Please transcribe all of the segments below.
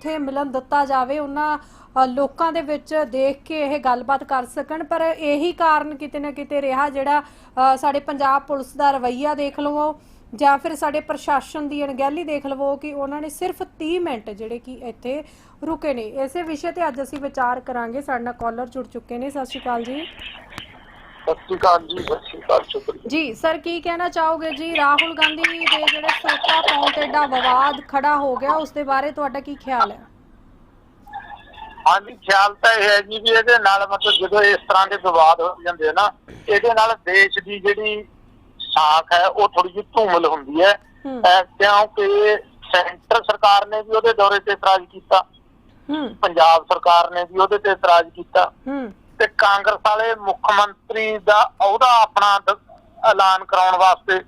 ਉੱਥੇ ਮਿਲਣ ਦਿੱਤਾ ਜਾਵੇ, ਉਹਨਾਂ ਲੋਕਾਂ ਦੇ ਵਿੱਚ ਦੇਖ ਕੇ ਇਹ ਗੱਲਬਾਤ ਕਰ ਸਕਣ। ਪਰ ਇਹੀ ਕਾਰਨ ਕਿਤੇ ਨਾ ਕਿਤੇ ਰਿਹਾ ਜਿਹੜਾ ਸਾਡੇ ਪੰਜਾਬ ਪੁਲਿਸ ਦਾ ਰਵੱਈਆ ਦੇਖ ਲਵੋ, ਜਾਂ ਫਿਰ ਸਾਡੇ ਪ੍ਰਸ਼ਾਸਨ ਦੀ ਅਣਗਹਿਲੀ ਦੇਖ ਲਵੋ ਕਿ ਉਹਨਾਂ ਨੇ ਸਿਰਫ 30 ਮਿੰਟ ਜਿਹੜੇ ਕਿ ਇੱਥੇ ਰੁਕੇ ਨੇ। ਇਸੇ ਵਿਸ਼ੇ ਤੇ ਅੱਜ ਅਸੀਂ ਵਿਚਾਰ ਕਰਾਂਗੇ। ਸਾਡੇ ਨਾਲ ਕਾਲਰ ਜੁੜ ਚੁੱਕੇ ਨੇ। ਸਤਿ ਸ਼੍ਰੀ ਅਕਾਲ ਜੀ। ਸਤਿ ਸ਼੍ਰੀ ਅਕਾਲ ਜੀ ਸਤਿ ਸ਼੍ਰੀ ਅਕਾਲ ਸ਼ੁਕਰੀਆ। ਜੀ ਸਰ ਕੀ ਕਹਿਣਾ ਚਾਹੋਗੇ ਜੀ? ਰਾਹੁਲ ਗਾਂਧੀ ਦੇ ਜਿਹੜੇ ਸੋਟਾ ਪਾਉਣ ਤੇ ਵਿਵਾਦ ਖੜਾ ਹੋ ਗਿਆ ਉਸ ਦੇ ਬਾਰੇ ਤੁਹਾਡਾ ਕੀ ਖਿਆਲ ਹੈ? ਹਾਂਜੀ ਖਿਆਲ ਤਾਂ ਇਹ ਹੈ ਜੀ ਵੀ ਇਹਦੇ ਨਾਲ ਮਤਲਬ ਜਦੋਂ ਇਸ ਤਰ੍ਹਾਂ ਦੇ ਵਿਵਾਦ ਹੋ ਜਾਂਦੇ ਆ ਨਾ ਇਹਦੇ ਨਾਲ ਦੇਸ਼ ਦੀ ਜਿਹੜੀ ਸਾਖ ਹੈ ਉਹ ਥੋੜੀ ਜਿਹੀ ਧੂਮਲ ਹੁੰਦੀ ਹੈ। ਕਿਉਂਕਿ ਸੈਂਟਰ ਸਰਕਾਰ ਨੇ ਵੀ ਉਹਦੇ ਦੌਰੇ ਤੇ ਇਤਰਾਜ਼ ਕੀਤਾ। ਪੰਜਾਬ ਸਰਕਾਰ ਨੇ ਵੀ ਉਹਦੇ ਤੇ ਇਤਰਾਜ਼ ਕੀਤਾ। ਤੇ ਕਾਂਗਰਸ ਵਾਲੇ ਮੁੱਖ ਮੰਤਰੀ ਦਾ ਉਹਦਾ ਆਪਣਾ ਐਲਾਨ ਕਰਾਉਣ ਵਾਸਤੇ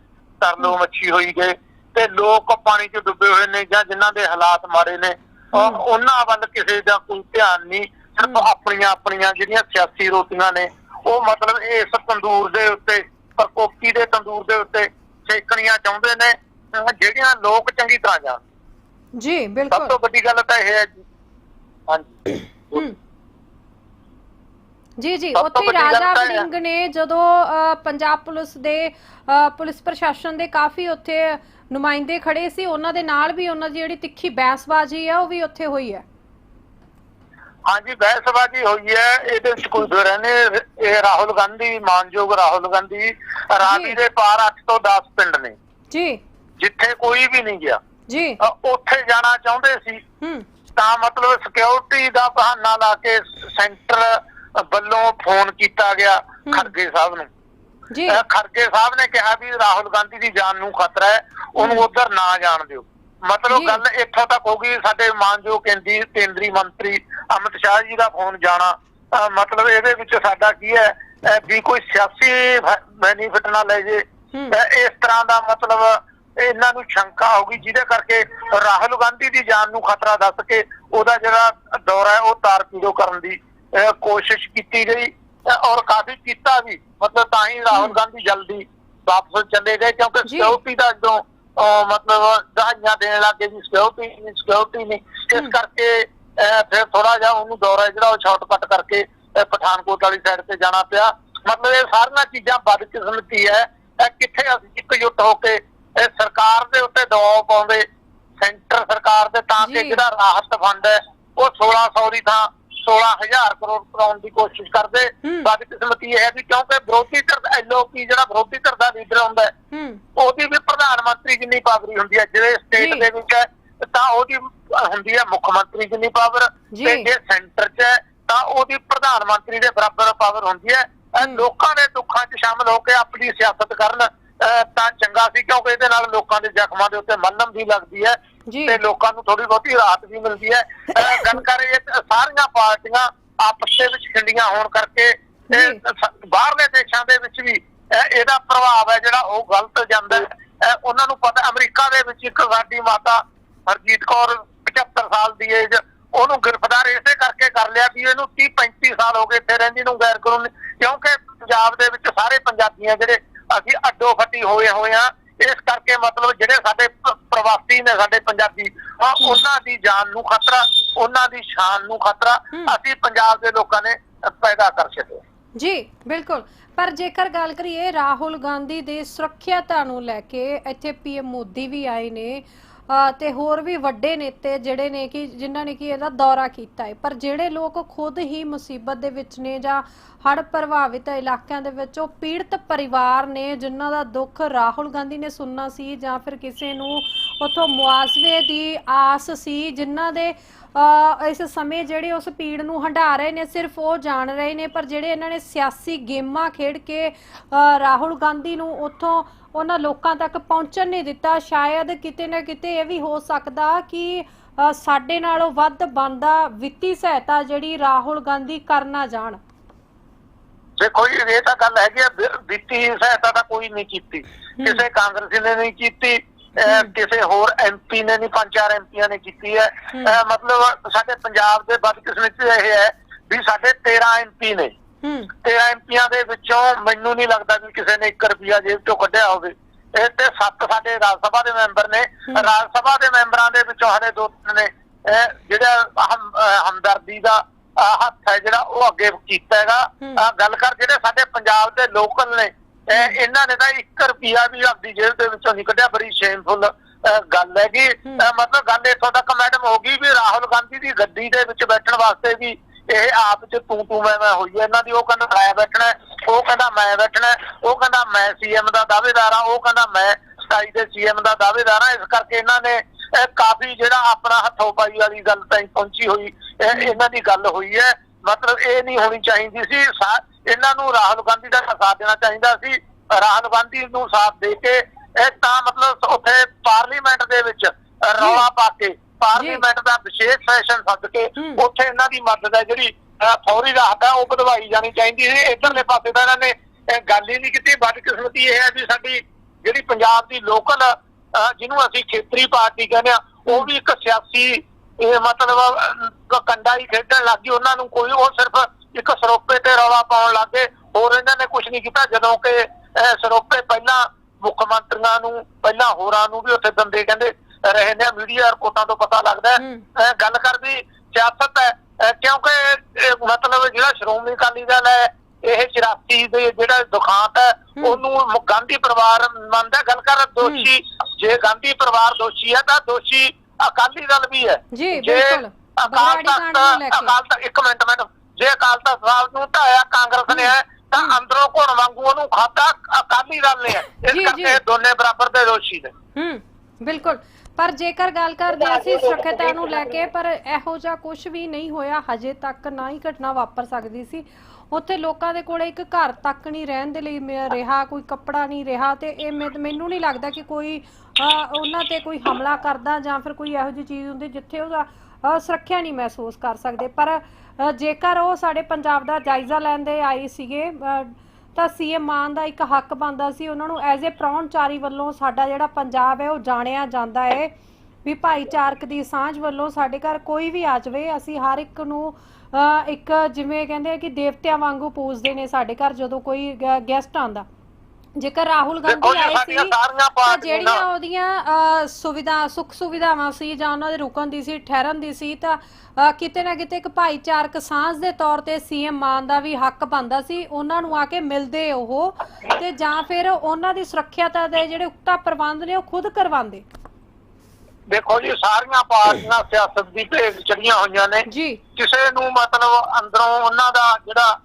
ਤਰਲੋ ਮੱਛੀ ਹੋਈ ਗਏ ਤੇ ਲੋਕ ਪਾਣੀ 'ਚ ਡੁੱਬੇ ਹੋਏ ਨੇ ਜਾਂ ਜਿਨ੍ਹਾਂ ਦੇ ਹਾਲਾਤ ਮਾੜੇ ਨੇ। ਉਹਨਾਂ ਵੱਲ ਕਿਸੇ ਦਾ ਕੋਈ ਧਿਆਨ ਨਹੀਂ ਸਿਰਫ। ਆਪਣੀਆਂ ਆਪਣੀਆਂ ਜਿਹੜੀਆਂ ਸਿਆਸੀ ਰੋਟੀਆਂ ਨੇ ਉਹ ਮਤਲਬ ਇਸ ਤੰਦੂਰ ਦੇ ਉੱਤੇ ਪ੍ਰਕੋਪੀ ਦੇ ਤੰਦੂਰ ਦੇ ਉੱਤੇ ਸੇਕਣੀਆਂ ਚਾਹੁੰਦੇ ਨੇ ਜਿਹੜੀਆਂ ਲੋਕ ਚੰਗੀ ਤਰ੍ਹਾਂ ਜਾਣ ਜੀ ਸਭ ਬਿਲਕੁਲ ਤੋਂ ਵੱਡੀ ਗੱਲ ਤਾਂ ਇਹ ਹੈ ਜੀ। ਹਾਂਜੀ। ਜੀ ਜੀ ਉੱਥੇ ਰਾਜਾ ਵੜਿੰਗ ਨੇ ਜਦੋਂ ਪੰਜਾਬ ਪੁਲਿਸ ਦੇ ਪੁਲਿਸ ਪ੍ਰਸ਼ਾਸਨ ਦੇ ਕਾਫੀ ਉੱਥੇ ਨੁਮਾਇੰਦੇ ਖੜੇ ਸੀ ਉਹਨਾਂ ਦੇ ਨਾਲ ਵੀ ਉਹਨਾਂ ਦੀ ਜਿਹੜੀ ਤਿੱਖੀ ਬਹਿਸਬਾਜ਼ੀ ਹੈ ਉਹ ਵੀ ਉੱਥੇ ਹੋਈ ਹੈ। ਹਾਂਜੀ ਬਹਿਸਬਾਜ਼ੀ ਹੋਈ ਹੈ। ਇਹਦੇ ਵਿੱਚ ਕੋਈ ਦੋ ਰਹਿਣੇ ਇਹ ਰਾਹੁਲ ਗਾਂਧੀ ਮਾਨਯੋਗ ਰਾਹੁਲ ਗਾਂਧੀ ਰਾਵੀ ਦੇ ਪਾਰ 8 ਤੋਂ 10 ਪਿੰਡ ਨੇ। ਜੀ। ਜਿੱਥੇ ਕੋਈ ਵੀ ਨਹੀਂ ਗਿਆ। ਜੀ। ਉੱਥੇ ਜਾਣਾ ਚਾਹੁੰਦੇ ਸੀ। ਹੂੰ। ਤਾਂ ਮਤਲਬ ਸਿਕਿਉਰਿਟੀ ਦਾ ਬਹਾਨਾ ਲਾ ਕੇ ਸੈਂਟਰ ਵੱਲੋਂ ਫੋਨ ਕੀਤਾ ਗਿਆ। ਖੜਗੇ ਸਾਹਿਬ ਨੂੰ ਜੀ ਖੜਗੇ ਸਾਹਿਬ ਨੇ ਕਿਹਾ ਵੀ ਰਾਹੁਲ ਗਾਂਧੀ ਦੀ ਜਾਨ ਨੂੰ ਖਤਰਾ ਹੈ ਉਹਨੂੰ। ਉਧਰ ਨਾ ਜਾਣ ਦਿਓ ਮਤਲਬ। ਗੱਲ ਇੱਥੋਂ ਤੱਕ ਹੋ ਗਈ ਸਾਡੇ ਮਾਨਯੋਗ ਕੇਂਦਰੀ ਕੇਂਦਰੀ ਮੰਤਰੀ ਅਮਿਤ ਸ਼ਾਹ ਜੀ ਦਾ ਫੋਨ ਜਾਣਾ ਮਤਲਬ ਇਹਦੇ ਵਿੱਚ ਸਾਡਾ ਕੀ ਹੈ ਵੀ ਕੋਈ ਸਿਆਸੀ ਬੈਨੀਫਿਟ ਨਾ ਲੈ ਜੇ ਇਸ ਤਰ੍ਹਾਂ ਦਾ ਮਤਲਬ ਇਹਨਾਂ ਨੂੰ ਸ਼ੰਕਾ ਹੋ ਗਈ ਜਿਹਦੇ ਕਰਕੇ ਰਾਹੁਲ ਗਾਂਧੀ ਦੀ ਜਾਨ ਨੂੰ ਖਤਰਾ ਦੱਸ ਕੇ ਉਹਦਾ ਜਿਹੜਾ ਦੌਰਾ ਹੈ ਉਹ ਤਾਰਪੀਰੋ ਕਰਨ ਦੀ ਕੋਸ਼ਿਸ਼ ਕੀਤੀ ਗਈ ਔਰ ਕਾਫੀ ਕੀਤਾ ਵੀ ਮਤਲਬ ਤਾਂ ਹੀ ਰਾਹੁਲ। ਗਾਂਧੀ ਜਲਦੀ ਵਾਪਸ ਚਲੇ ਗਏ ਕਿਉਂਕਿ ਜੀ। ਸਿਕਿਉਰਿਟੀ ਦਾ ਅ, ਮਤਲਬ ਦਹਾਈਆਂ ਦੇਣ ਲੱਗੇ ਵੀ ਸਿਕਿਉਰਿਟੀ ਨਹੀਂ ਸਿਕਿਉਰਿਟੀ ਨਹੀਂ ਇਸ। ਕਰਕੇ ਫਿਰ ਥੋੜਾ ਜਿਹਾ ਉਹਨੂੰ ਦੌਰਾ ਜਿਹੜਾ ਉਹ ਸ਼ਾਰਟਕਟ ਕਰਕੇ ਪਠਾਨਕੋਟ ਵਾਲੀ ਸਾਈਡ ਤੇ ਜਾਣਾ ਪਿਆ ਮਤਲਬ ਇਹ ਸਾਰੀਆਂ ਚੀਜ਼ਾਂ ਬਦਕਿਸਮਤੀ ਹੈ ਕਿੱਥੇ ਅਸੀਂ ਇਕਜੁੱਟ ਹੋ ਕੇ ਸਰਕਾਰ ਦੇ ਉੱਤੇ ਦਬਾਅ ਪਾਉਂਦੇ ਸੈਂਟਰ ਸਰਕਾਰ ਦੇ ਤਾਂ ਕਿ ਜੀ। ਜਿਹੜਾ ਰਾਹਤ ਫੰਡ ਹੈ ਉਹ 1600 ਦੀ ਥਾਂ 16000 ਕਰੋੜ ਕਰਾਉਣ ਦੀ ਕੋਸ਼ਿਸ਼ ਕਰਦੇ ਹੂੰ। ਬਦਕਿਸਮਤੀ ਇਹ ਹੈ ਵੀ ਕਿਉਂਕਿ ਵਿਰੋਧੀ ਧਿਰ ਐਲਓਪੀ ਜਿਹੜਾ ਵਿਰੋਧੀ ਧਿਰ ਦਾ ਲੀਡਰ ਹੁੰਦਾ ਉਹਦੀ ਵੀ ਪ੍ਰਧਾਨ ਮੰਤਰੀ ਜਿੰਨੀ ਪਾਵਰ ਹੁੰਦੀ ਹੈ ਜਿਹੜੇ ਸਟੇਟ। ਦੇ ਵਿੱਚ ਹੈ ਤਾਂ ਉਹਦੀ ਹੁੰਦੀ ਹੈ ਮੁੱਖ ਮੰਤਰੀ ਜਿੰਨੀ ਪਾਵਰ ਜੀ। ਤੇ ਜੇ ਸੈਂਟਰ 'ਚ ਹੈ ਤਾਂ ਉਹਦੀ ਪ੍ਰਧਾਨ ਮੰਤਰੀ ਦੇ ਬਰਾਬਰ ਪਾਵਰ ਹੁੰਦੀ ਹੈ। ਲੋਕਾਂ ਦੇ ਦੁੱਖਾਂ 'ਚ ਸ਼ਾਮਲ ਹੋ ਕੇ ਆਪਣੀ ਸਿਆਸਤ ਕਰਨ ਤਾਂ ਚੰਗਾ ਸੀ ਕਿਉਂਕਿ ਇਹਦੇ ਨਾਲ ਲੋਕਾਂ ਦੇ ਜ਼ਖਮਾਂ ਦੇ ਉੱਤੇ ਮੱਲਮ ਵੀ ਲੱਗਦੀ ਹੈ ਜੀ। ਤੇ ਲੋਕਾਂ ਨੂੰ ਥੋੜੀ ਬਹੁਤੀ ਰਾਹਤ ਵੀ ਮਿਲਦੀ ਹੈ। ਅਹ ਗੱਲ ਕਰ ਇਹ ਸਾਰੀਆਂ ਪਾਰਟੀਆਂ ਆਪਸ ਦੇ ਵਿੱਚ ਖਿੰਡੀਆਂ ਹੋਣ ਕਰਕੇ ਬਾਹਰਲੇ ਦੇਸ਼ਾਂ ਦੇ ਵਿੱਚ ਵੀ ਇਹ- ਇਹਦਾ ਪ੍ਰਭਾਵ ਹੈ ਜਿਹੜਾ ਉਹ ਗਲਤ ਜਾਂਦਾ ਹੈ। ਉਹਨਾਂ ਨੂੰ ਪਤਾ ਅਮਰੀਕਾ ਦੇ ਵਿੱਚ ਇੱਕ ਸਾਡੀ ਮਾਤਾ ਹਰਜੀਤ ਕੌਰ 75 ਸਾਲ ਦੀ ਏਜ ਉਹਨੂੰ ਗ੍ਰਿਫਤਾਰ ਇਸੇ ਕਰਕੇ ਕਰ ਲਿਆ ਵੀ ਇਹਨੂੰ 30 35 ਸਾਲ ਹੋ ਗਏ ਇੱਥੇ ਰਹਿੰਦੀ ਨੂੰ ਗੈਰ ਕਾਨੂੰਨੀ ਕਿਉਂਕਿ ਪੰਜਾਬ ਦੇ ਵਿੱਚ ਸਾਰੇ ਪੰਜਾਬੀਆਂ ਜਿਹੜੇ ਅਸੀਂ ਅੱਡੋ ਫੱਟੀ ਹੋਏ ਹੋਏ ਆ ਇਸ ਕਰਕੇ ਮਤਲਬ ਜਿਹੜੇ ਸਾਡੇ ਪ੍ਰਵਾਸੀ ਨੇ ਸਾਡੇ ਪੰਜਾਬੀ ਹਾਂ, ਉਹਨਾਂ ਦੀ ਜਾਨ ਨੂੰ ਖਤਰਾ ਉਹਨਾਂ ਦੀ ਸ਼ਾਨ ਨੂੰ ਖਤਰਾ। ਅਸੀਂ ਪੰਜਾਬ ਦੇ ਲੋਕਾਂ ਨੇ ਪੈਦਾ ਕਰ ਛੱਡਿਆ। ਜੀ ਬਿਲਕੁਲ। ਪਰ ਜੇਕਰ ਗੱਲ ਕਰੀਏ ਰਾਹੁਲ ਗਾਂਧੀ ਦੇ ਸੁਰੱਖਿਅਤਾ ਨੂੰ ਲੈ ਕੇ ਇੱਥੇ ਪੀਐਮ ਮੋਦੀ ਵੀ ਆਏ ਨੇ। ਤੇ ਹੋਰ ਵੀ ਵੱਡੇ ਨੇਤੇ ਜਿਹੜੇ ਨੇ ਕਿ ਜਿਨ੍ਹਾਂ ਨੇ ਕਿ ਇਹਦਾ ਦੌਰਾ ਕੀਤਾ ਹੈ। ਪਰ ਜਿਹੜੇ ਲੋਕ ਖੁਦ ਹੀ ਮੁਸੀਬਤ ਦੇ ਵਿੱਚ ਨੇ ਜਾਂ ਹੜ੍ਹ ਪ੍ਰਭਾਵਿਤ ਇਲਾਕਿਆਂ ਦੇ ਵਿੱਚ, ਉਹ ਪੀੜਤ ਪਰਿਵਾਰ ਨੇ ਜਿਨ੍ਹਾਂ ਦਾ ਦੁੱਖ ਰਾਹੁਲ ਗਾਂਧੀ ਨੇ ਸੁਣਨਾ ਸੀ ਜਾਂ ਫਿਰ ਕਿਸੇ ਨੂੰ ਉਥੋਂ ਮੁਆਵਜ਼ੇ ਦੀ ਆਸ ਸੀ, ਜਿਨ੍ਹਾਂ ਦੇ ਇਸ ਸਮੇਂ ਜਿਹੜੇ ਉਸ ਪੀੜ ਨੂੰ ਹੰਢਾ ਰਹੇ ਨੇ, ਸਿਰਫ ਉਹ ਜਾਣ ਰਹੇ ਨੇ, ਪਰ ਜਿਹੜੇ ਇਹਨਾਂ ਨੇ ਸਿਆਸੀ ਗੇਮਾਂ ਖੇਡ ਕੇ ਰਾਹੁਲ ਗਾਂਧੀ ਨੂੰ ਉੱਥੋਂ ਉਹਨਾਂ ਲੋਕਾਂ ਤੱਕ ਪਹੁੰਚਣ ਨਹੀਂ ਦਿੱਤਾ। ਸ਼ਾਇਦ ਕਿਤੇ ਨਾ ਕਿਤੇ ਇਹ ਵੀ ਹੋ ਸਕਦਾ ਕਿ ਸਾਡੇ ਨਾਲੋਂ ਵੱਧ ਬੰਦਾ ਵਿੱਤੀ ਸਹਾਇਤਾ ਜਿਹੜੀ ਰਾਹੁਲ ਗਾਂਧੀ ਕਰਨਾ ਜਾਣ। ਦੇਖੋ ਜੀ ਇਹ ਤਾਂ ਗੱਲ ਹੈਗੀ ਆ ਵਿੱਤੀ ਸਹਾਇਤਾ ਤਾਂ ਕੋਈ ਨਹੀਂ ਕੀਤੀ। ਕਿਸੇ ਕਾਂਗਰਸੀ ਨੇ ਨਹੀਂ ਕੀਤੀ। ਕਿਸੇ ਹੋਰ ਐਮਪੀ ਨੇ ਨਹੀਂ ਪੰਜ ਚਾਰ ਐਮਪੀਆਂ ਨੇ ਕੀਤੀ ਹੈ। ਮਤਲਬ ਸਾਡੇ ਪੰਜਾਬ ਦੇ ਬਦਕਿਸਮਤੀ ਇਹ ਹੈ ਵੀ ਸਾਡੇ 13 ਐਮਪੀ ਨੇ। 13 ਐਮਪੀਆਂ ਦੇ ਵਿੱਚੋਂ ਮੈਨੂੰ ਨਹੀਂ ਲੱਗਦਾ ਵੀ ਕਿਸੇ ਨੇ 1 ਰੁਪਿਆ ਜੇਬ ਚੋਂ ਕੱਢਿਆ ਹੋਵੇ। ਇਹ ਤੇ ਸੱਤ ਸਾਡੇ ਰਾਜ ਸਭਾ ਦੇ ਮੈਂਬਰ ਨੇ। ਰਾਜ ਸਭਾ ਦੇ ਮੈਂਬਰਾਂ ਦੇ ਵਿੱਚੋਂ ਹਲੇ ਦੋ ਤਿੰਨ ਨੇ। ਜਿਹੜਾ ਹਮਦਰਦੀ ਦਾ ਹੱਥ ਹੈ ਜਿਹੜਾ ਉਹ ਅੱਗੇ ਕੀਤਾ ਹੈਗਾ। ਗੱਲ ਕਰ ਜਿਹੜੇ ਸਾਡੇ ਪੰਜਾਬ ਦੇ ਲੋਕਲ ਨੇ ਇਹਨਾਂ ਨੇ ਤਾਂ 1 ਰੁਪਿਆ ਵੀ ਆਪਦੀ ਜੇਬ ਦੇ ਵਿੱਚੋਂ ਨਹੀਂ ਕੱਢਿਆ। ਬੜੀ ਸ਼ੇਮਫੁਲ ਗੱਲ ਹੈਗੀ। ਹੂੰ। ਮਤਲਬ ਗੱਲ ਇੱਥੋਂ ਤੱਕ ਮੈਡਮ ਹੋ ਗਈ ਵੀ ਰਾਹੁਲ ਗਾਂਧੀ ਦੀ ਗੱਡੀ ਦੇ ਵਿੱਚ ਬੈਠਣ ਵਾਸਤੇ ਵੀ ਇਹ ਆਪ ਚ ਤੂੰ ਤੂੰ ਮੈਂ ਮੈਂ ਹੋਈ ਇਹਨਾਂ ਦੀ ਉਹ ਕਹਿੰਦਾ ਮੈਂ ਬੈਠਣਾ ਉਹ ਕਹਿੰਦਾ ਮੈਂ ਬੈਠਣਾ ਉਹ ਕਹਿੰਦਾ ਮੈਂ ਸੀਐਮ ਦਾ ਦਾਅਵੇਦਾਰ ਆ ਉਹ ਕਹਿੰਦਾ ਮੈਂ 27 ਦੇ ਸੀਐਮ ਦਾ ਦਾਅਵੇਦਾਰ ਆ ਇਸ ਕਰਕੇ ਇਹਨਾਂ ਨੇ ਕਾਫੀ ਜਿਹੜਾ ਆਪਣਾ ਹੱਥੋਂ ਪਾਈ ਵਾਲੀ ਗੱਲ ਤਾਈਂ ਪਹੁੰਚੀ ਹੋਈ। ਇਹ ਇਹਨਾਂ ਦੀ ਗੱਲ ਹੋਈ ਹੈ। ਮਤਲਬ ਇਹ ਨਹੀਂ ਹੋਣੀ ਚਾਹੀਦੀ ਸੀ। ਸਾ- ਇਹਨਾਂ ਨੂੰ ਰਾਹੁਲ ਗਾਂਧੀ ਦਾ ਸਾਥ ਦੇਣਾ ਚਾਹੀਦਾ ਸੀ। ਰਾਹੁਲ ਗਾਂਧੀ ਨੂੰ ਸਾਥ ਦੇ ਕੇ ਇਹ ਤਾਂ ਮਤਲਬ ਉੱਥੇ ਪਾਰਲੀਮੈਂਟ ਦੇ ਵਿੱਚ ਰੌਲਾ ਪਾ ਕੇ ਪਾਰਲੀਮੈਂਟ ਦਾ ਵਿਸ਼ੇਸ਼ ਸੈਸ਼ਨ ਸੱਦ ਕੇ। ਉੱਥੇ ਇਹਨਾਂ ਦੀ ਮਦਦ ਹੈ ਜਿਹੜੀ ਫੌਰੀ ਰਾਹਤ ਹੈ ਉਹ ਵਧਵਾਈ ਜਾਣੀ ਚਾਹੀਦੀ ਸੀ ਇਧਰਲੇ ਪਾਸੇ ਤਾਂ ਇਹਨਾਂ ਨੇ ਗੱਲ ਹੀ ਨਹੀਂ ਕੀਤੀ। ਬਦਕਿਸਮਤੀ ਇਹ ਹੈ ਵੀ ਸਾਡੀ ਜਿਹੜੀ ਪੰਜਾਬ ਦੀ ਲੋਕਲ ਜਿਹਨੂੰ ਅਸੀਂ ਖੇਤਰੀ ਪਾਰਟੀ ਕਹਿੰਦੇ ਆ ਉਹ ਵੀ ਇੱਕ ਸਿਆਸੀ ਇਹ ਮਤਲਬ ਕੰਡਾ ਹੀ ਖੇਡਣ ਲੱਗੀ ਉਹਨਾਂ ਨੂੰ ਕੋਈ ਉਹ ਸਿਰਫ ਇੱਕ ਸਰੋਪੇ ਤੇ ਰੌਲਾ ਪਾਉਣ ਲੱਗੇ ਹੋਰ ਇਹਨਾਂ ਨੇ ਕੁਝ ਨਹੀਂ ਕੀਤਾ। ਜਦੋਂ ਕਿ ਸਰੋਪੇ ਪਹਿਲਾਂ ਮੁੱਖ ਮੰਤਰੀਆਂ ਨੂੰ ਪਹਿਲਾਂ ਹੋਰਾਂ ਨੂੰ ਵੀ ਉੱਥੇ ਦੰਦੇ ਕਹਿੰਦੇ ਰਹੇ ਨੇ ਮੀਡੀਆ ਰਿਪੋਰਟਾਂ ਤੋਂ ਪਤਾ ਲੱਗਦਾ ਹੈ ਗੱਲ ਕਰਦੀ ਸਿਆਸਤ ਹੈ ਕਿਉਂਕਿ ਮਤਲਬ ਜਿਹੜਾ ਸ਼੍ਰੋਮਣੀ ਅਕਾਲੀ ਦਲ ਹੈ ਇਹ 84 ਦੇ ਜਿਹੜਾ ਦੁਖਾਂਤ ਹੈ। ਉਹਨੂੰ ਗਾਂਧੀ ਪਰਿਵਾਰ ਮੰਨਦਾ। ਗੱਲ ਕਰ ਦੋਸ਼ੀ ਜੇ ਗਾਂਧੀ ਪਰਿਵਾਰ ਦੋਸ਼ੀ ਹੈ ਤਾਂ ਦੋਸ਼ੀ ਅਕਾਲੀ ਦਲ ਵੀ ਹੈ ਜੀ, ਬਿਲਕੁਲ। ਅਕਾਲ ਤਖਤ। ਅਕਾਲ ਤਖਤ ਇੱਕ ਮਿੰਟ ਮੈਡਮ ਜੇ ਅਕਾਲ ਤਖਤ ਸਾਹਿਬ ਨੂੰ ਢਾਇਆ ਕਾਂਗਰਸ ਨੇ ਹੈ ਤਾਂ। ਅੰਦਰੋਂ ਘੁਣ ਵਾਂਗੂ ਉਹਨੂੰ ਖਾਤਾ ਅਕਾਲੀ ਦਲ ਨੇ ਹੈ ਇਸ। ਕਰਕੇ ਦੋਨੇ ਬਰਾਬਰ ਦੇ ਦੋਸ਼ੀ ਨੇ ਹੂੰ ਬਿਲਕੁਲ। ਪਰ ਜੇਕਰ ਗੱਲ ਕਰਦੇ ਅਸੀਂ ਸੁਰੱਖਿਅਤਾ ਨੂੰ ਲੈ ਕੇ ਪਰ ਇਹੋ ਜਿਹਾ ਕੁਝ ਵੀ ਨਹੀਂ ਹੋਇਆ ਹਜੇ ਤੱਕ ਨਾ ਹੀ ਘਟਨਾ ਵਾਪਰ ਸਕਦੀ ਸੀ। ਉੱਥੇ ਲੋਕਾਂ ਦੇ ਕੋਲੇ ਇੱਕ ਘਰ ਤੱਕ ਨਹੀਂ ਰਹਿਣ ਦੇ ਲਈ ਮ- ਰਿਹਾ ਕੋਈ ਕੱਪੜਾ ਨਹੀਂ ਰਿਹਾ ਤੇ ਇਹ ਮੈਨ- ਮੈਨੂੰ ਨਹੀਂ ਲੱਗਦਾ ਕਿ ਕੋਈ ਉਹਨਾਂ ਤੇ ਕੋਈ ਹਮਲਾ ਕਰਦਾ ਜਾਂ ਫਿਰ ਕੋਈ ਇਹੋ ਜਿਹੀ ਚੀਜ਼ ਹੁੰਦੀ ਜਿੱਥੇ ਉਹਦਾ ਸੁਰੱਖਿਆ ਨਹੀਂ ਮਹਿਸੂਸ ਕਰ ਸਕਦੇ। ਪਰ ਜੇਕਰ ਉਹ ਸਾਡੇ ਪੰਜਾਬ ਦਾ ਜਾਇਜ਼ਾ ਲੈਂਦੇ ਆਏ ਸੀਗੇ ਤਾਂ ਸੀਐਮ ਮਾਨ ਦਾ ਇੱਕ ਹੱਕ ਬਣਦਾ ਸੀ। ਉਹਨਾਂ ਨੂੰ ਐਜ਼ ਅ ਪ੍ਰਾਹੁਣਚਾਰੀ ਵੱਲੋਂ ਸਾਡਾ ਜਿਹੜਾ ਪੰਜਾਬ ਹੈ, ਉਹ ਜਾਣਿਆ ਜਾਂਦਾ ਹੈ ਵੀ ਭਾਈਚਾਰਕ ਦੀ ਸਾਂਝ ਵੱਲੋਂ ਸਾਡੇ ਘਰ ਕੋਈ ਵੀ ਆ ਜਾਵੇ, ਅਸੀਂ ਹਰ ਇੱਕ ਨੂੰ ਇੱਕ ਜਿਵੇਂ ਕਹਿੰਦੇ ਆ ਕਿ ਦੇਵਤਿਆਂ ਵਾਂਗੂ ਪੂਜਦੇ ਨੇ ਸਾਡੇ ਘਰ ਜਦੋਂ ਕੋਈ ਗੈਸਟ ਆਂਦਾ ਜੇਕਰ ਰਾਹੁਲ ਗਾਂਧੀ ਆਏ ਸੀ ਤਾਂ ਜਿਹੜੀਆਂ ਉਹਦੀਆਂ ਸੁਵਿਧਾ ਸੁੱਖ ਸੁਵਿਧਾਵਾਂ ਸੀ ਜਾਂ ਉਹਨਾਂ ਦੇ ਰੁਕਣ ਦੀ ਸੀ ਠਹਿਰਨ ਦੀ ਸੀ ਤਾਂ ਕਿਤੇ ਨਾ ਕਿਤੇ ਇੱਕ ਭਾਈਚਾਰਕ ਸਾਂਝ ਦੇ ਤੌਰ ਤੇ ਸੀਐਮ ਮਾਨ ਦਾ ਵੀ ਹੱਕ ਬਣਦਾ ਸੀ ਉਹਨਾਂ ਨੂੰ ਆ ਕੇ ਮਿਲਦੇ ਉਹ ਤੇ ਜਾਂ ਫਿਰ ਉਹਨਾਂ ਦੀ ਸੁਰੱਖਿਆਤਾ ਦੇ ਜਿਹੜੇ ਉਕਤਾ ਪ੍ਰਬੰਧ ਨੇ ਉਹ ਖੁਦ ਕਰਵਾਉਂਦੇ। ਦੇਖੋ ਜੀ ਸਾਰੀਆਂ ਪਾਰਟੀਆਂ ਸਿਆਸਤ ਦੀ ਭੇਗ ਚੜੀਆਂ ਹੋਈਆਂ ਨੇ। ਕਿਸੇ ਨੂੰ ਮਤਲਬ ਅੰਦਰੋਂ ਉਹਨਾਂ ਦਾ ਜਿਹੜਾ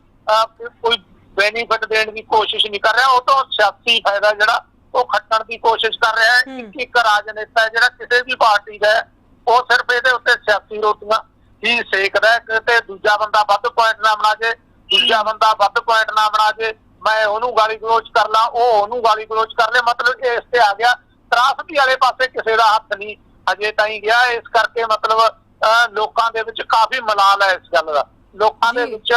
ਕੋਈ ਬੈਨੀਫਿਟ ਦੇਣ ਦੀ ਕੋਸ਼ਿਸ਼ ਨਹੀਂ ਕਰ ਰਿਹਾ। ਉਹ ਤੋਂ ਸਿਆਸੀ ਫਾਇਦਾ ਜਿਹੜਾ ਉਹ ਖੱਟਣ ਦੀ ਕੋਸ਼ਿਸ਼ ਕਰ ਰਿਹਾ ਹੈ। ਹੂੰ। ਇੱਕ ਰਾਜਨੇਤਾ ਜਿਹੜਾ ਕਿਸੇ ਵੀ ਪਾਰਟੀ ਦਾ ਉਹ ਸਿਰਫ ਇਹਦੇ ਉੱਤੇ ਸਿਆਸੀ ਰੋਟੀਆਂ ਹੀ ਸੇਕਦਾ ਹੈ। ਕਿਤੇ ਦੂਜਾ ਬੰਦਾ ਵੱਧ ਪੁਆਇੰਟ ਨਾ ਬਣਾ ਜੇ ਦੂਜਾ ਬੰਦਾ ਵੱਧ ਪੁਆਇੰਟ ਨਾ ਬਣਾ ਜੇ ਮੈਂ ਉਹਨੂੰ ਗਾਲੀ ਗਲੋਚ ਕਰ ਲਾਂ ਉਹ ਉਹਨੂੰ ਗਾਲੀ ਗਲੋਚ ਕਰ ਲੇ। ਮਤਲਬ ਇਸ ਤੇ ਆ ਗਿਆ। ਤਰਾਸਦੀ ਵਾਲੇ ਪਾਸੇ ਕਿਸੇ ਦਾ ਹੱਥ ਨਹੀਂ ਅਜੇ ਤਾਈਂ ਗਿਆ। ਇਸ ਕਰਕੇ ਮਤਲਬ ਲੋਕਾਂ ਦੇ ਵਿੱਚ ਕਾਫੀ ਮਲਾਲ ਹੈ ਇਸ ਗੱਲ ਦਾ। ਲੋਕਾਂ ਦੇ। ਵਿੱਚ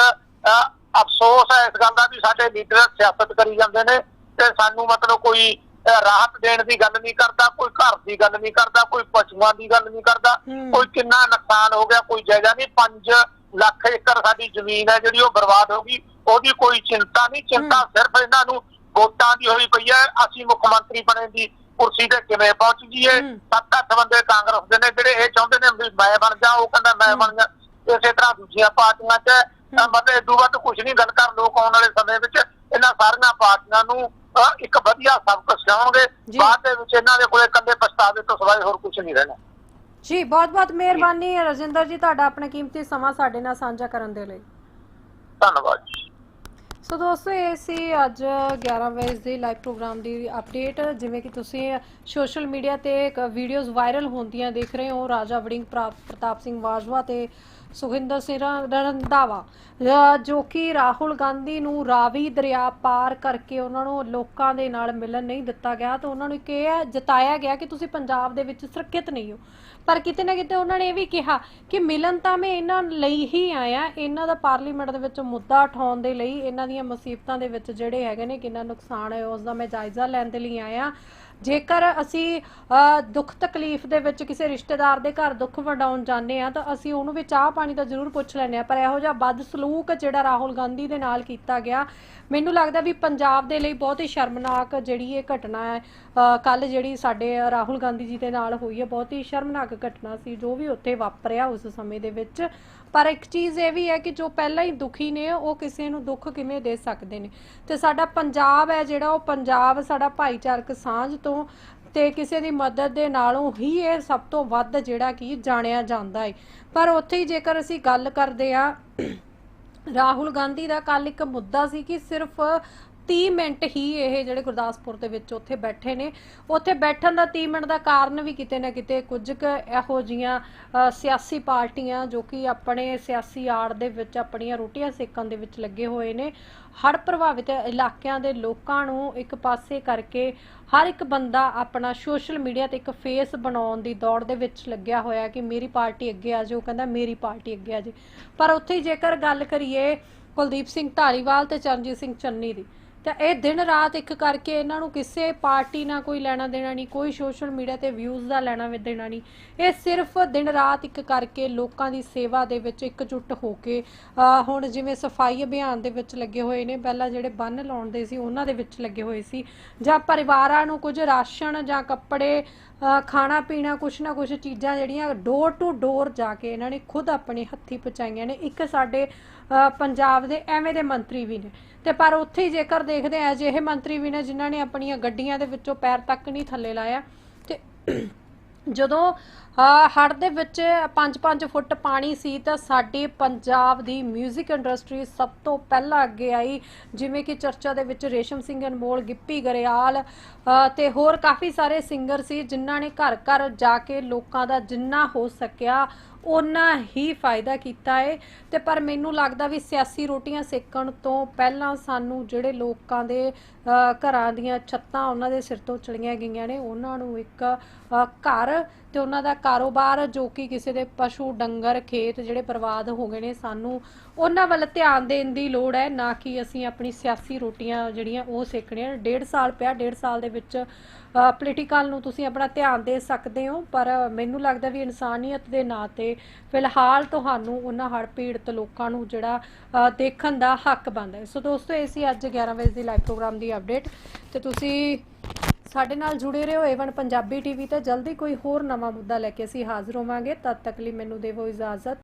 ਅਫਸੋਸ ਹੈ ਇਸ ਗੱਲ ਦਾ ਵੀ ਸਾਡੇ ਲੀਡਰ ਸਿਆਸਤ ਕਰੀ ਜਾਂਦੇ ਨੇ ਤੇ ਸਾਨੂੰ ਮਤਲਬ ਕੋਈ ਰਾਹਤ ਦੇਣ ਦੀ ਗੱਲ ਨਹੀਂ ਕਰਦਾ ਕੋਈ ਘਰ ਦੀ ਗੱਲ ਨਹੀਂ ਕਰਦਾ ਕੋਈ ਪਸ਼ੂਆਂ ਦੀ ਗੱਲ ਨਹੀਂ ਕਰਦਾ। ਕੋਈ ਕਿੰਨਾ ਨੁਕਸਾਨ ਹੋ ਗਿਆ ਕੋਈ ਜਾਇਜ਼ਾ ਨਹੀਂ 5 ਲੱਖ ਏਕੜ ਸਾਡੀ ਜ਼ਮੀਨ ਹੈ ਜਿਹੜੀ ਉਹ ਬਰਬਾਦ ਹੋ ਗਈ ਉਹਦੀ ਕੋਈ ਚਿੰਤਾ ਨਹੀਂ ਚਿੰਤਾ। ਸਿਰਫ ਇਹਨਾਂ ਨੂੰ ਵੋਟਾਂ ਦੀ ਹੋਈ ਪਈ ਹੈ ਅਸੀਂ ਮੁੱਖ ਮੰਤਰੀ ਬਣੇ ਦੀ ਕੁਰਸੀ ਤੇ ਕਿਵੇਂ ਪਹੁੰਚ ਜੀਏ। ਸੱਤ ਅੱਠ ਬੰਦੇ ਕਾਂਗਰਸ ਦੇ ਨੇ ਜਿਹੜੇ ਇਹ ਚਾਹੁੰਦੇ ਨੇ ਵੀ ਮੈਂ ਬਣ ਜਾ ਉਹ ਕਹਿੰਦਾ ਮੈਂ ਬਣ ਜਾ ਇਸੇ ਤਰ੍ਹਾਂ ਦੂਜੀਆਂ ਪਾਰਟੀਆਂ 'ਚ। ਤਾਂ ਮਤਲਬ ਇਦੋਂ ਵੱਧ ਕੁਝ ਨਹੀਂ ਗੱਲ ਕਰ ਲੋਕ ਆਉਣ ਵਾਲੇ ਸਮੇਂ ਵਿੱਚ ਇਹਨਾਂ ਸਾਰੀਆਂ ਪਾਰਟੀਆਂ ਨੂੰ ਇੱਕ ਵਧੀਆ ਸਬਕ ਸਿਖਾਉਣਗੇ। ਬਾਅਦ ਦੇ ਵਿੱਚ ਇਹਨਾਂ ਦੇ ਕੋਲੇ ਇਕੱਲੇ ਪਛਤਾਵੇ ਤੋਂ ਸਿਵਾਏ ਹੋਰ ਕੁਝ ਨਹੀਂ ਰਹਿਣਾ। ਜੀ ਬਹੁਤ ਬਹੁਤ ਮਿਹਰਬਾਨੀ ਰਜਿੰਦਰ ਜੀ ਤੁਹਾਡਾ ਆਪਣਾ ਕੀਮਤੀ ਸਮਾਂ ਸਾਡੇ ਨਾਲ ਸਾਂਝਾ ਕਰਨ ਦੇ ਲਈ। ਧੰਨਵਾਦ ਸੋ ਦੋਸਤੋ ਇਹ ਸੀ ਅੱਜ 11 ਵਜੇ ਦੇ ਲਾਈਵ ਪ੍ਰੋਗਰਾਮ ਦੀ ਅਪਡੇਟ ਜਿਵੇਂ ਕਿ ਤੁਸੀਂ ਸੋਸ਼ਲ ਮੀਡੀਆ ਤੇ ਇੱਕ ਵੀਡੀਓਜ਼ ਵਾਇਰਲ ਹੁੰਦੀਆਂ ਦੇਖ ਰਹੇ ਹੋ ਰਾਜਾ ਵੜਿੰਗ ਪ੍ਰਾ- ਪ੍ਰਤਾਪ ਸਿੰਘ ਬਾਜਵਾ ਤੇ ਸੁਖਿੰਦਰ ਸਿੰਘ ਰੰਧਾਵਾ ਜੋ ਕਿ ਰਾਹੁਲ ਗਾਂਧੀ ਨੂੰ ਰਾਵੀ ਦਰਿਆ ਪਾਰ ਕਰਕੇ ਉਹਨਾਂ ਨੂੰ ਲੋਕਾਂ ਦੇ ਨਾਲ ਮਿਲਣ ਨਹੀਂ ਦਿੱਤਾ ਗਿਆ, ਤਾਂ ਉਹਨਾਂ ਨੂੰ ਕਿਹਾ ਜਤਾਇਆ ਗਿਆ ਕਿ ਤੁਸੀਂ ਪੰਜਾਬ ਦੇ ਵਿੱਚ ਸੁਰੱਖਿਅਤ ਨਹੀਂ ਹੋ। ਪਰ ਕਿਤੇ ਨਾ ਕਿਤੇ ਉਹਨਾਂ ਨੇ ਇਹ ਵੀ ਕਿਹਾ ਕਿ ਮਿਲਣ ਤਾਂ ਮੈਂ ਇਹਨਾਂ ਲਈ ਹੀ ਆਇਆ, ਇਹਨਾਂ ਦਾ ਪਾਰਲੀਮੈਂਟ ਦੇ ਵਿੱਚ ਮੁੱਦਾ ਉਠਾਉਣ ਦੇ ਲਈ, ਇਹਨਾਂ ਦੀਆਂ ਮੁਸੀਬਤਾਂ ਦੇ ਵਿੱਚ ਜਿਹੜੇ ਹੈਗੇ ਨੇ, ਕਿੰਨਾ ਨੁਕਸਾਨ ਹੈ ਉਸ ਦਾ ਮੈਂ ਜਾਇਜ਼ਾ ਲੈਣ ਦੇ ਲਈ ਆਇਆ। ਜੇਕਰ ਅਸੀਂ ਦੁੱਖ ਤਕਲੀਫ ਦੇ ਵਿੱਚ ਕਿਸੇ ਰਿਸ਼ਤੇਦਾਰ ਦੇ ਘਰ ਦੁੱਖ ਵੰਡਾਉਣ ਜਾਂਦੇ ਆ ਤਾਂ ਅਸੀਂ ਉਹਨੂੰ ਵੀ ਚਾਹ ਪਾਣੀ ਤਾਂ ਜ਼ਰੂਰ ਪੁੱਛ ਲੈਂਦੇ ਆ ਪਰ ਇਹੋ ਜਿਹਾ ਬਦ ਸਲੂਕ ਜਿਹੜਾ ਰਾਹੁਲ ਗਾਂਧੀ ਦੇ ਨਾਲ ਕੀਤਾ ਗਿਆ, ਮੈਨੂੰ ਲੱਗਦਾ ਵੀ ਪੰਜਾਬ ਦੇ ਲਈ ਬਹੁਤ ਹੀ ਸ਼ਰਮਨਾਕ ਜਿਹੜੀ ਇਹ ਘਟਨਾ ਹੈ ਕੱਲ ਜਿਹੜੀ ਸਾਡੇ ਰਾਹੁਲ ਗਾਂਧੀ ਜੀ ਦੇ ਨਾਲ ਹੋਈ ਹੈ, ਬਹੁਤ ਹੀ ਸ਼ਰਮਨਾਕ ਘਟਨਾ ਸੀ, ਜੋ ਵੀ ਉੱਥੇ ਵਾਪਰਿਆ ਉਸ ਸਮੇਂ ਦੇ ਵਿੱਚ। ਪਰ ਇੱਕ ਚੀਜ਼ ਇਹ ਵੀ ਹੈ ਕਿ ਜੋ ਪਹਿਲਾਂ ਹੀ ਦੁਖੀ ਨੇ, ਉਹ ਕਿਸੇ ਨੂੰ ਦੁੱਖ ਕਿਵੇਂ ਦੇ ਸਕਦੇ ਨੇ? ਤੇ ਸਾਡਾ ਪੰਜਾਬ ਹੈ ਜਿਹੜਾ, ਉਹ ਪੰਜਾਬ ਸਾਡਾ ਭਾਈਚਾਰਕ ਸਾਂਝ ਤੋਂ ਤੇ ਕਿਸੇ ਦੀ ਮਦਦ ਦੇ ਨਾਲੋਂ ਹੀ ਇਹ ਸਭ ਤੋਂ ਵੱਧ ਜਿਹੜਾ ਕਿ ਜਾਣਿਆ ਜਾਂਦਾ ਹੈ ਪਰ ਉੱਥੇ ਹੀ ਜੇਕਰ ਅਸੀਂ ਗੱਲ ਕਰਦੇ ਆ ਰਾਹੁਲ ਗਾਂਧੀ ਦਾ ਕੱਲ ਇੱਕ ਮੁੱਦਾ ਸੀ ਕਿ ਸਿਰਫ 30 ਮਿੰਟ ਹੀ ਇਹ ਜਿਹੜੇ ਗੁਰਦਾਸਪੁਰ ਦੇ ਵਿੱਚ ਉੱਥੇ ਬੈਠੇ ਨੇ। ਉੱਥੇ ਬੈਠਣ ਦਾ 30 ਮਿੰਟ ਦਾ ਕਾਰਨ ਵੀ ਕਿਤੇ ਨਾ ਕਿਤੇ ਕੁਝ ਕੁ ਇਹੋ ਜੀਆਂ ਸਿਆਸੀ ਪਾਰਟੀਆਂ ਜੋ ਕਿ ਆਪਣੇ ਸਿਆਸੀ ਆੜ ਦੇ ਵਿੱਚ ਆਪਣੀਆਂ ਰੋਟੀਆਂ ਸੇਕਣ ਦੇ ਵਿੱਚ ਲੱਗੇ ਹੋਏ ਨੇ। ਹੜ੍ਹ ਪ੍ਰਭਾਵਿਤ ਇਲਾਕਿਆਂ ਦੇ ਲੋਕਾਂ ਨੂੰ ਇੱਕ ਪਾਸੇ ਕਰਕੇ ਹਰ ਇੱਕ ਬੰਦਾ ਆਪਣਾ ਸੋਸ਼ਲ ਮੀਡੀਆ ਤੇ ਇੱਕ ਫੇਸ ਬਣਾਉਣ ਦੀ ਦੌੜ ਦੇ ਵਿੱਚ ਲੱਗਿਆ ਹੋਇਆ ਕਿ ਮੇਰੀ ਪਾਰਟੀ ਅੱਗੇ ਆ ਜਾਏ ਉਹ ਕਹਿੰਦਾ ਮੇਰੀ ਪਾਰਟੀ ਅੱਗੇ ਆ ਜਾਏ ਪਰ ਉੱਥੇ ਜੇਕਰ ਗੱਲ ਕਰੀਏ ਕੁਲਦੀਪ ਸਿੰਘ ਢਾਲੀਵਾਲ ਤੇ ਚਰਨਜੀਤ ਸਿੰਘ ਚੰਨੀ ਦੀ ਤਾਂ ਇਹ ਦਿਨ ਰਾਤ ਇੱਕ ਕਰਕੇ ਇਹਨਾਂ ਨੂੰ ਕਿਸੇ ਪਾਰਟੀ ਨਾਲ ਕੋਈ ਲੈਣਾ ਦੇਣਾ ਨਹੀਂ, ਕੋਈ ਸੋਸ਼ਲ ਮੀਡੀਆ ਤੇ ਵਿਊਜ਼ ਦਾ ਲੈਣਾ ਦੇਣਾ ਨਹੀਂ। ਇਹ ਸਿਰਫ ਦਿਨ ਰਾਤ ਇੱਕ ਕਰਕੇ ਲੋਕਾਂ ਦੀ ਸੇਵਾ ਦੇ ਵਿੱਚ ਇਕਜੁੱਟ ਹੋ ਕੇ ਹੁਣ ਜਿਵੇਂ ਸਫ਼ਾਈ ਅਭਿਆਨ ਦੇ ਵਿੱਚ ਲੱਗੇ ਹੋਏ ਨੇ, ਪਹਿਲਾਂ ਜਿਹੜੇ ਬੰਨ ਲਾਉਣ ਦੇ ਸੀ, ਉਹਨਾਂ ਦੇ ਵਿੱਚ ਲੱਗੇ ਹੋਏ ਸੀ। ਜਾਂ ਪਰਿਵਾਰਾਂ ਨੂੰ ਕੁਝ ਰਾਸ਼ਨ ਜਾਂ ਕੱਪੜੇ ਖਾਣਾ ਪੀਣਾ, ਕੁਛ ਨਾ ਕੁਛ ਚੀਜ਼ਾਂ ਜਿਹੜੀਆਂ ਡੋਰ ਟੂ ਡੋਰ ਜਾ ਕੇ ਇਹਨਾਂ ਨੇ ਖੁਦ ਆਪਣੇ ਹੱਥੀ ਪਹੁੰਚਾਈਆਂ ਨੇ। ਇੱਕ ਸਾਡੇ ਪੰਜਾਬ ਦੇ ਐਵੇਂ ਦੇ ਮੰਤਰੀ ਵੀ ਨੇ। ਤੇ ਪਰ ਉੱਥੇ ਹੀ ਜੇਕਰ ਦੇਖਦੇ ਆ ਅਜਿਹੇ ਮੰਤਰੀ ਵੀ ਨੇ ਜਿਨ੍ਹਾਂ ਨੇ ਆਪਣੀਆਂ ਗੱਡੀਆਂ ਦੇ ਵਿੱਚੋਂ ਪੈਰ ਤੱਕ ਨਹੀਂ ਥੱਲੇ ਲਾਇਆ। ਤੇ ਜਦੋਂ ਹੜ ਦੇ ਵਿੱਚ 5-5 ਫੁੱਟ ਪਾਣੀ ਸੀ ਤਾਂ ਸਾਡੇ ਪੰਜਾਬ ਦੀ 뮤직 ਇੰਡਸਟਰੀ ਸਭ ਤੋਂ ਪਹਿਲਾਂ ਅੱਗੇ ਆਈ ਜਿਵੇਂ ਕਿ ਚਰਚਾ ਦੇ ਵਿੱਚ ਰੇਸ਼ਮ ਸਿੰਘ ਅਨਮੋਲ ਗਿੱਪੀ ਗਰੇਵਾਲ ਅ, ਤੇ ਹੋਰ ਕਾਫੀ ਸਾਰੇ ਸਿੰਗਰ ਸੀ ਜਿਨ੍ਹਾਂ ਨੇ ਘਰ ਘਰ ਜਾ ਕੇ ਲੋਕਾਂ ਦਾ ਜਿੰਨਾ ਹੋ ਸਕਿਆ ਉਹਨਾਂ ਹੀ ਫਾਇਦਾ ਕੀਤਾ ਹੈ ਤੇ ਪਰ ਮੈਨੂੰ ਲੱਗਦਾ ਵੀ ਸਿਆਸੀ ਰੋਟੀਆਂ ਸੇਕਣ ਤੋਂ ਪਹਿਲਾਂ ਸਾਨੂੰ ਜਿਹੜੇ ਲੋਕਾਂ ਦੇ ਘਰਾਂ ਦੀਆਂ ਛੱਤਾਂ ਉਹਨਾਂ ਦੇ ਸਿਰ ਤੋਂ ਚੜੀਆਂ ਗਈਆਂ ਨੇ ਉਹਨਾਂ ਨੂੰ ਇੱਕ ਘਰ ਤੇ ਉਹਨਾਂ ਦਾ ਕਾਰੋਬਾਰ ਜੋ ਕਿ ਕਿਸੇ ਦੇ ਪਸ਼ੂ, ਡੰਗਰ, ਖੇਤ ਜਿਹੜੇ ਬਰਬਾਦ ਹੋ ਗਏ ਨੇ, ਸਾਨੂੰ ਉਹਨਾਂ ਵੱਲ ਧਿਆਨ ਦੇਣ ਦੀ ਲੋੜ ਹੈ, ਨਾ ਕਿ ਅਸੀਂ ਆਪਣੀ ਸਿਆਸੀ ਰੋਟੀਆਂ ਜਿਹੜੀਆਂ ਉਹ ਸੇਕਣੀਆਂ। ਡੇਢ ਸਾਲ ਪਿਆ, ਡੇਢ ਸਾਲ ਦੇ ਵਿੱਚ ਪੋਲੀਟੀਕਲ ਨੂੰ ਤੁਸੀਂ ਆਪਣਾ ਧਿਆਨ ਦੇ ਸਕਦੇ ਹੋ, ਪਰ ਮੈਨੂੰ ਲੱਗਦਾ ਵੀ ਇਨਸਾਨੀਅਤ ਦੇ ਨਾਂ ਤੇ ਫਿਲਹਾਲ ਤੁਹਾਨੂੰ ਉਹਨਾਂ ਹੜ੍ਹ ਪੀੜਤ ਲੋਕਾਂ ਨੂੰ ਜਿਹੜਾ ਦੇਖਣ ਦਾ ਹੱਕ ਬਣਦਾ ਹੈ। ਸੋ ਦੋਸਤੋ, ਇਹ ਸੀ ਅੱਜ 11 ਵਜੇ ਦੀ ਲਾਈਵ ਪ੍ਰੋਗਰਾਮ ਦੀ ਅਪਡੇਟ ਤੇ ਤੁਸੀਂ ਸਾਡੇ ਨਾਲ ਜੁੜੇ ਰਹੋ ਏਵਨ ਪੰਜਾਬੀ ਟੀਵੀ ਤੇ। ਜਲਦੀ ਕੋਈ ਹੋਰ ਨਵਾਂ ਮੁੱਦਾ ਲੈ ਕੇ ਅਸੀਂ ਹਾਜ਼ਰ ਹੋਵਾਂਗੇ। ਤਦ ਤੱਕ ਲਈ ਮੈਨੂੰ ਦੇਵੋ ਇਜਾਜ਼ਤ।